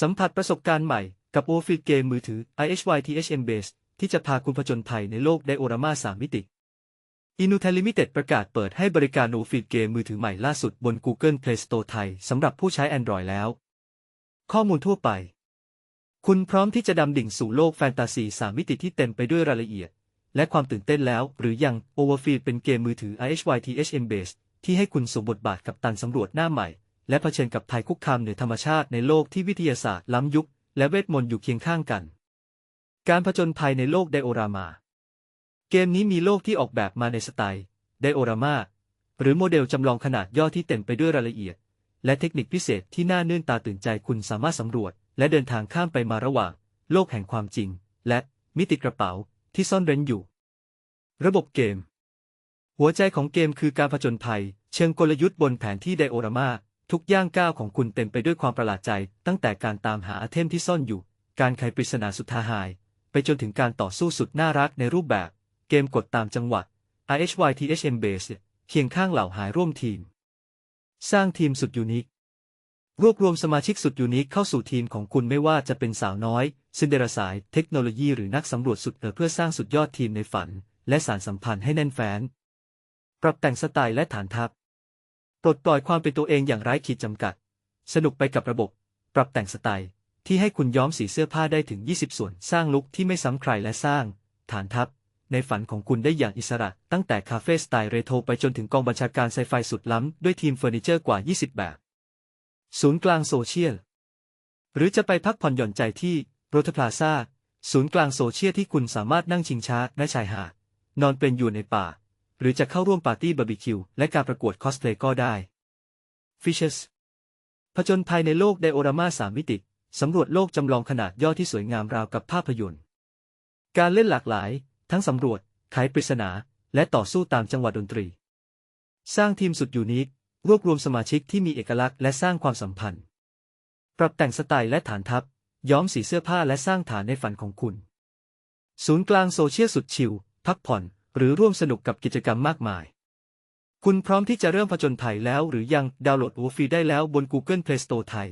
สัมผัสประสบการณ์ใหม่กับโอฟิ d เกมมือถือ IHYTHM Base ที่จะพาคุณผจญภัยในโลกไดโอรามา3มิติ Inutel Limited ประกาศเปิดให้บริการโอฟิ d เกมมือถือใหม่ล่าสุดบน Google Play Store ไทยสำหรับผู้ใช้ Android แล้ว ข้อมูลทั่วไป คุณพร้อมที่จะดำดิ่งสู่โลกแฟนตาซี3มิติที่เต็มไปด้วยรายละเอียด และความตื่นเต้นแล้ว หรือยัง Overfield เป็นเกมมือถือ IHYTHM Base ที่ให้คุณสวมบทบาทกับตันสำรวจหน้าใหม่ และเผชิญกับภัยคุกคามเหนือธรรมชาติในโลกที่วิทยาศาสตร์ล้ำยุค และเวทมนต์อยู่เคียงข้างกัน การผจญภัยในโลกไดโอรามา เกมนี้มีโลกที่ออกแบบมาในสไตล์ไดโอรามาหรือโมเดลจำลองขนาดย่อที่เต็มไปด้วยรายละเอียด และเทคนิคพิเศษที่น่านื่นตาตื่นใจคุณสามารถสำรวจ และเดินทางข้ามไปมาระหว่าง โลกแห่งความจริง และมิติกระเป๋าที่ซ่อนเร้นอยู่ ระบบเกม หัวใจของเกมคือการผจญภัย เชิงกลยุทธ์บนแผนที่ไดโอรามา ทุกย่างก้าวของคุณเต็มไปด้วยความประหลาดใจ ตั้งแต่การตามหาอาเทมที่ซ่อนอยู่ การไขปริศนาสุดท้าทาย ไปจนถึงการต่อสู้สุดน่ารักในรูปแบบ เกมกดตามจังหวะ IHYTHM Base เคียงข้างเหล่าหายร่วมทีม สร้างทีมสุดยูนิค รวบรวมสมาชิกสุดยูนิคเข้าสู่ทีมของคุณไม่ว่าจะเป็นสาวน้อยซินเดอเรสาย เทคโนโลยีหรือนักสำรวจสุดเพื่อสร้างสุดยอดทีมในฝัน และสารสัมพันธ์ให้แน่นแฟ้น ปรับแต่งสไตล์และฐานทัพ ลดปล่อยความเป็นตัวเองอย่างไร้ขีดจำกัด สนุกไปกับระบบ ปรับแต่งสไตล์ ที่ให้คุณย้อมสีเสื้อผ้าได้ถึง 20 ส่วน สร้างลุคที่ไม่ซ้ำใครและสร้าง ฐานทัพ ในฝันของคุณได้อย่างอิสระ ตั้งแต่คาเฟ่สไตล์เรโทรไปจนถึงกองบัญชาการไซไฟสุดล้ำ ด้วยทีมเฟอร์นิเจอร์กว่า 20 แบบ ศูนย์กลางโซเชียล หรือจะไปพักผ่อนหย่อนใจที่โรทพลาซาศูนย์กลางโซเชียลที่คุณสามารถนั่งชิงช้าณชายหาดนอนเป็นอยู่ในป่า หรือจะเข้าร่วมปาร์ตี้บาร์บีคิวและการประกวดคอสเพลย์ก็ได้ Fishes ผจญภัยในโลกไดโอรามาสามมิติ สำรวจโลกจำลองขนาดย่อที่สวยงามราวกับภาพยนตร์ การเล่นหลากหลาย ทั้งสำรวจ ไขปริศนา และต่อสู้ตามจังหวะดนตรี สร้างทีมสุดยูนิค รวบรวมสมาชิกที่มีเอกลักษณ์และสร้างความสัมพันธ์ ปรับแต่งสไตล์และฐานทัพ ย้อมสีเสื้อผ้าและสร้างฐานในฝันของคุณ ศูนย์กลางโซเชียลสุดชิล พักผ่อน หรือร่วมสนุกกับกิจกรรมมากมาย คุณพร้อมที่จะเริ่มผจญภัยแล้วหรือยังดาวน์โหลดโอฟีได้แล้วบน Google Play Store ไทย